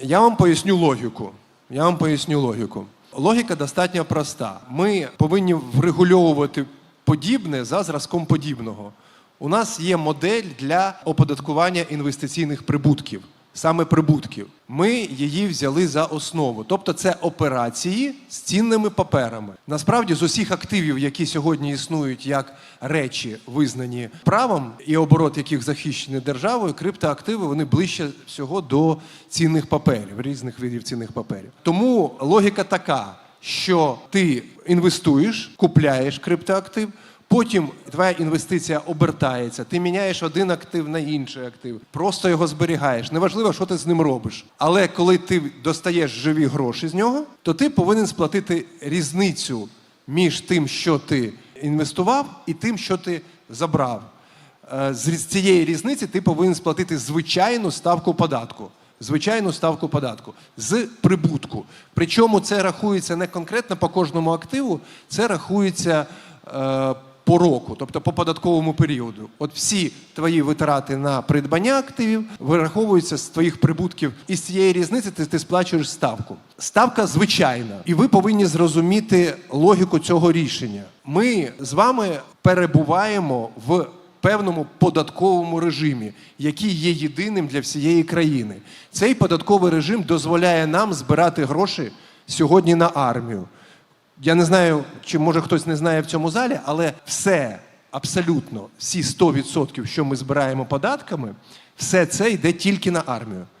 Я вам поясню логіку. Я вам поясню логіку. Логіка достатньо проста. Ми повинні врегульовувати подібне за зразком подібного. У нас є модель для оподаткування інвестиційних прибутків, саме прибутків. Ми її взяли за основу. Тобто це операції з цінними паперами. Насправді, з усіх активів, які сьогодні існують як речі, визнані правом, і оборот яких захищений державою, криптоактиви вони ближче всього до цінних паперів, різних видів цінних паперів. Тому логіка така, що ти інвестуєш, купляєш криптоактив. Потім твоя інвестиція обертається, ти міняєш один актив на інший актив, просто його зберігаєш. Неважливо, що ти з ним робиш. Але коли ти достаєш живі гроші з нього, то ти повинен сплатити різницю між тим, що ти інвестував, і тим, що ти забрав. Е, З цієї різниці ти повинен сплатити звичайну ставку податку. Звичайну ставку податку з прибутку. Причому це рахується не конкретно по кожному активу, це рахується е, по року, тобто по податковому періоду. От всі твої витрати на придбання активів вираховуються з твоїх прибутків, і з цієї різниці ти, ти сплачуєш ставку. Ставка звичайна, і ви повинні зрозуміти логіку цього рішення. Ми з вами перебуваємо в певному податковому режимі, який є єдиним для всієї країни. Цей податковий режим дозволяє нам збирати гроші сьогодні на армію. Я не знаю, чи може хтось не знає в цьому залі, але все, абсолютно всі 100%, що ми збираємо податками, все це йде тільки на армію.